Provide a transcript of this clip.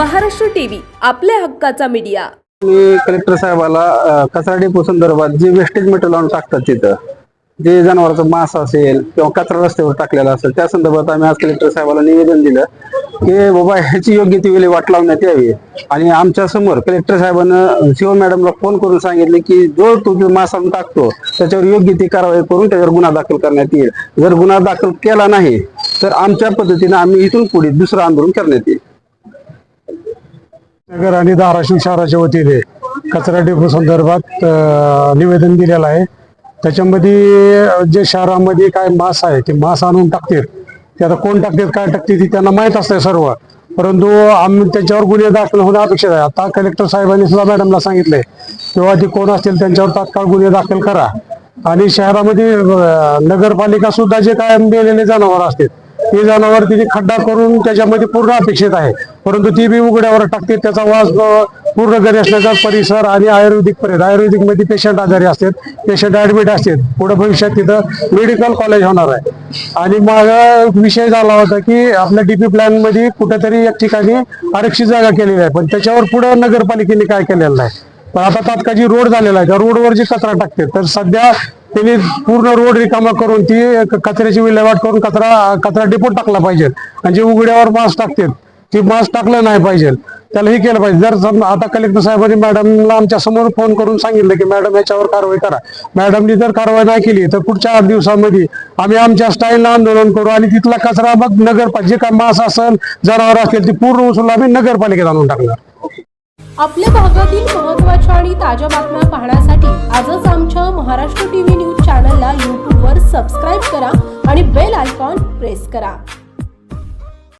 Maharashtra TV आपल्या हक्काचा media. मी collector साहेबाला कचरा डेपो संदर्भात जे वेस्टेज मटेरियल आणून टाकतात तिथं जे जनावरांचा मांस असेल किंवा कचरा रस्त्यावर टाकलेला असेल त्या संदर्भात आम्ही आज कलेक्टर साहेबाला निवेदन दिलं की बाबा ह्याची योग्य ती विल्हेवाट लावण्यात यावी. आणि आमच्यासमोर कलेक्टर साहेबांना शिव मॅडमला फोन करून सांगितले की जो तो जो आणून टाकतो त्याच्यावर योग्य ती कारवाई करून त्याच्यावर गुन्हा दाखल करण्यात येईल. जर गुन्हा दाखल केला नाही तर आमच्या पद्धतीने आम्ही इथून पुढे दुसरं आंदोलन करण्यात येईल. नगर आणि धाराशिव शहराच्या वतीने कचरा डेपो संदर्भात निवेदन दिलेलं आहे. त्याच्यामध्ये जे शहरामध्ये काय मास आहे ते मास आणून टाकतात ते आता कोण टाकतात काय टाकते ते त्यांना माहीत असतंय सर्व. परंतु आम्ही त्याच्यावर गुन्हे दाखल होणं अपेक्षित आहे. आता कलेक्टर साहेबांनी सुद्धा मॅडमला सांगितलंय तेव्हा ते कोण असतील त्यांच्यावर तात्काळ गुन्हे दाखल करा. आणि शहरामध्ये नगरपालिका सुद्धा जे काय मेलेले जनावर असतात ते जनावर तिथे खड्डा करून त्याच्यामध्ये पूर्ण अपेक्षित आहे. परंतु ती बी उघड्यावर टाकते त्याचा वास पूर्ण घरी असल्याचा परिसर आणि आयुर्वेदिक पर्यंत आयुर्वेदिकमध्ये पेशंट आजारी असतात पेशंट ऍडमिट असतात. पुढे भविष्यात तिथं मेडिकल कॉलेज होणार आहे. आणि मग विषय झाला होता की आपल्या डीपी प्लॅनमध्ये कुठेतरी एक ठिकाणी आरक्षित जागा केलेली आहे. पण त्याच्यावर पुढे नगरपालिकेने काय केलेलं नाही. पण आता तात्काळ जी रोड झालेला आहे त्या रोडवर जी कचरा टाकते तर सध्या त्यांनी पूर्ण रोड रिकामा करून ती कचऱ्याची विल्हेवाट करून कचरा कचरा डेपोट टाकला पाहिजे. आणि जे उघड्यावर मास्क टाकतात. ती मास्क टाकलं नाही पाहिजे. त्याला हे केलं पाहिजे. जर समजा आता कलेक्टर साहेबांनी मॅडमला आमच्यासमोर फोन करून सांगितलं की मॅडम याच्यावर कारवाई करा. मॅडमनी जर कारवाई नाही केली तर पुढच्या आठ दिवसामध्ये आम्ही आमच्या स्टाईलला आंदोलन करू आणि तिथला कचरा मग नगर जे काय मास असेल जनावर असेल ती पूर्ण उचलून आम्ही नगरपालिकेत आणून टाकणार. आपल्या भागातील महत्त्वाच्या आणि ताज्या बातम्या पाहण्यासाठी आजच आमच्या महाराष्ट्र टीव्ही न्यूज चॅनलला यूट्यूबवर सबस्क्राईब करा आणि बेल आयकॉन प्रेस करा.